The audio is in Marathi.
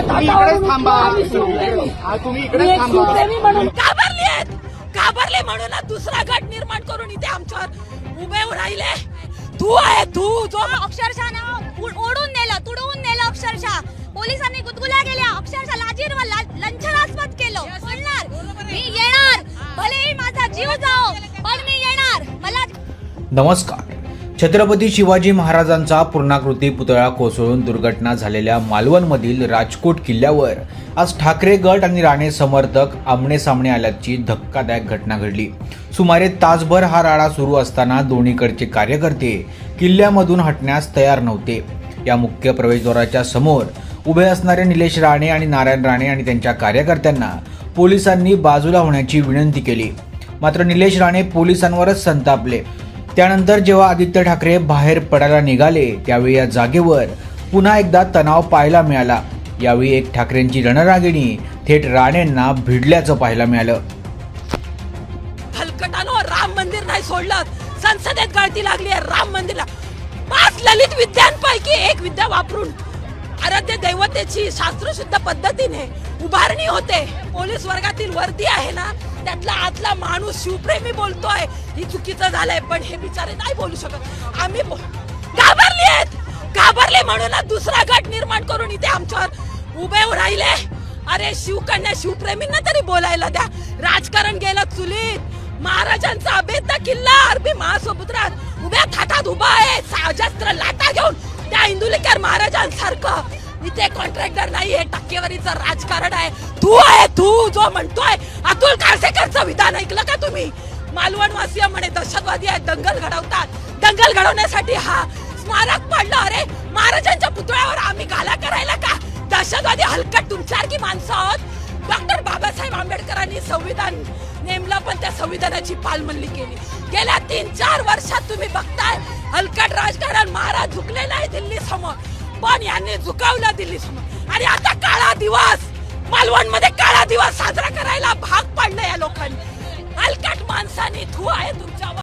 इकडेच थांबा. तुम्ही इकडेच थांबा. म्हणून घाबरली आहेत. घाबरले म्हणून दुसरा गट निर्माण करून इथे आमच्यावर उभे राहिले. तू आहे तू जो अक्षरशः ना उड- ओढून नेलं तुडवून नेलं अक्षरशः. पोलिसांनी गुदगुल्या केल्या. अक्षरशः लाजीर व ला- लंछनास्पद केलं. बोलणार मी येणार. भलेही माझा जीव जाओ पण मी येणार. मला नमस्कार. छत्रपती शिवाजी महाराजांचा पूर्णाकृती पुतळा कोसळून दुर्घटना झालेल्या मालवणमधील राजकोट किल्ल्यावर आज ठाकरे गट आणि राणे समर्थक आमने सामने आल्याची धक्कादायक घटना घडली. सुमारे तासभर हा राडा सुरू असताना दोन्हीकडचे कार्यकर्ते किल्ल्यामधून हटण्यास तयार नव्हते. या मुख्य प्रवेशद्वाराच्या समोर उभे असणारे निलेश राणे आणि नारायण राणे आणि त्यांच्या कार्यकर्त्यांना पोलिसांनी बाजूला होण्याची विनंती केली. मात्र निलेश राणे पोलिसांवरच संतापले. त्यानंतर जेव्हा आदित्य ठाकरे बाहेर पडायला निघाले त्यावेळी या जागेवर पुन्हा एकदा तणाव पाहायला मिळाला. यावेळी एक ठाकरेंची रणरागिणी थेट राणेंना भिडल्याचं पाहायला मिळालं. हलकटानो राम मंदिर नाही सोडलं. संसदेत गळती लागली आहे राम मंदिरला. पाच ललित विद्यांपैकी एक विद्या वापरून आराध्य दैवतेची शास्त्रशुद्ध पद्धतीने उभारणी होते. पोलीस वर्गातील वर्दी आहे ना त्यातला आतला माणूस शिवप्रेमी बोलतोय. ही चुकीचं झालंय पण हे बिचारे नाही बोलू शकत. आम्ही घाबरली आहेत घाबरले म्हणून दुसरा गट निर्माण करून इथे आमच्यावर उभे राहिले. अरे शिवकन्या शिवप्रेमींना तरी बोलायला द्या. राजकारण गेलं चुलीत. महाराजांचा अभेद किल्ला अरबी महासमुद्रात उभ्या थाटात उभा आहे. साजस्त्र लाटा घेऊन त्या इंदुलेकर महाराजांसारखं इथे कॉन्ट्रॅक्टर नाही हे टक्केवारीचं राजकारण आहे. तू आहे तू जो म्हणतोय अतुल काळसेकरचं विधान ऐकलं का तुम्ही? मालवणवासीय म्हणे दहशतवादी आहेत दंगल घडवतात. दंगल घडवण्यासाठी हा स्मारक पडलं. अरे महाराजांच्या पुतळ्यावर आम्ही गाला करायला का? दहशतवादी हलकट तुमच्यासारखी माणसं आहोत. डॉक्टर बाबासाहेब आंबेडकरांनी संविधान नेमलं पण त्या संविधानाची पालमल्ली केली. गेल्या तीन चार वर्षात तुम्ही बघताय हलकट राजकारण महाराज झुकले नाही दिल्ली समोर. पण यांनी झुकावला दिल्ली समोर आणि आता काळा दिवस. मालवणमध्ये काळा दिवस साजरा करायला भाग पाडलं या लोकांनी. हलकट माणसाने धुवा आहे तुमच्या